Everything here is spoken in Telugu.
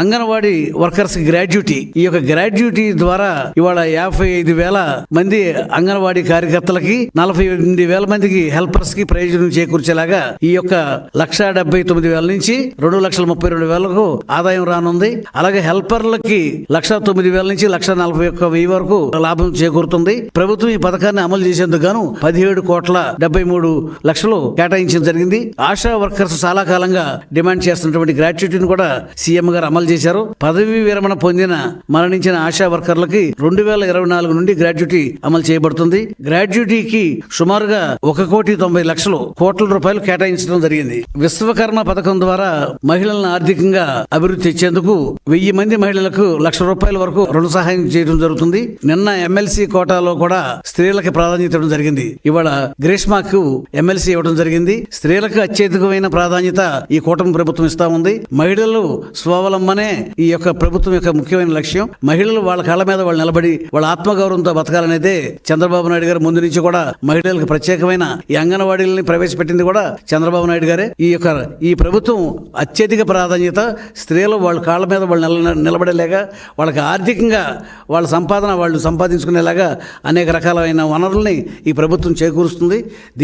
Anganwadi workers gratuity. ఈ యొక్క గ్రాడ్యుటీ ద్వారా ఇవాళ యాభై ఐదు వేల మంది అంగన్వాడీ కార్యకర్తలకి నలభై ఎనిమిది వేల మందికి హెల్పర్స్కి ప్రయోజనం చేకూర్చేలాగా ఈ యొక్క లక్ష డెబ్బై తొమ్మిది వేల నుంచి రెండు లక్షల ముప్పై రెండు వేలకు ఆదాయం రానుంది. అలాగే హెల్పర్లకి లక్ష తొమ్మిది వేల నుంచి లక్ష నలభై ఒక్క వెయ్యి వరకు లాభం చేకూరుతుంది. ప్రభుత్వం ఈ పథకాన్ని అమలు చేసేందుకు గాను పదిహేడు కోట్ల డెబ్బై మూడు లక్షలు కేటాయించడం జరిగింది. ఆశా వర్కర్స్ చాలా కాలంగా డిమాండ్ చేస్తున్నటువంటి గ్రాడ్యుటీని కూడా సీఎం గారు అమలు చేశారు. పదవీ విరమణ పొందిన మరణించిన ఆశా వర్కర్లకి రెండు వేల ఇరవై నాలుగు నుండి గ్రాడ్యుటీ అమలు చేయబడుతుంది. గ్రాడ్యుటీకి సుమారుగా ఒక కోటి తొంభై లక్షలు కోట్ల రూపాయలు కేటాయించడం జరిగింది. విశ్వకర్మ పథకం ద్వారా మహిళలను ఆర్థికంగా అభివృద్ధి తెచ్చేందుకు వెయ్యి మంది మహిళలకు లక్ష రూపాయల వరకు రుణ సహాయం చేయడం జరుగుతుంది. నిన్న ఎమ్మెల్సీ కోటాలో కూడా స్త్రీలకి ప్రాధాన్యత ఇవ్వడం జరిగింది. ఇవాళ గ్రీష్మాకు ఎమ్మెల్సీ ఇవ్వడం జరిగింది. స్త్రీలకు అత్యధికమైన ప్రాధాన్యత ఈ కూటమి ప్రభుత్వం ఇస్తా ఉంది. మహిళలు స్వావలంబన ఈ యొక్క ప్రభుత్వం యొక్క ముఖ్యమైన లక్ష్యం. మహిళలు వాళ్ళ కాళ్ళ మీద వాళ్ళు నిలబడి వాళ్ళ ఆత్మగౌరవంతో బతకాలనేదే చంద్రబాబు నాయుడు గారు ముందు నుంచి కూడా మహిళలకు ప్రత్యేకమైన ఈ అంగన్వాడీలని ప్రవేశపెట్టింది కూడా చంద్రబాబు నాయుడు గారే. ఈ యొక్క ఈ ప్రభుత్వం అత్యధిక ప్రాధాన్యత స్త్రీలు వాళ్ళ కాళ్ళ మీద వాళ్ళు నిల నిలబడేలాగా వాళ్ళకి ఆర్థికంగా వాళ్ళ సంపాదన వాళ్ళు సంపాదించుకునేలాగా అనేక రకాలైన వనరుల్ని ఈ ప్రభుత్వం చేకూరుస్తుంది. దీని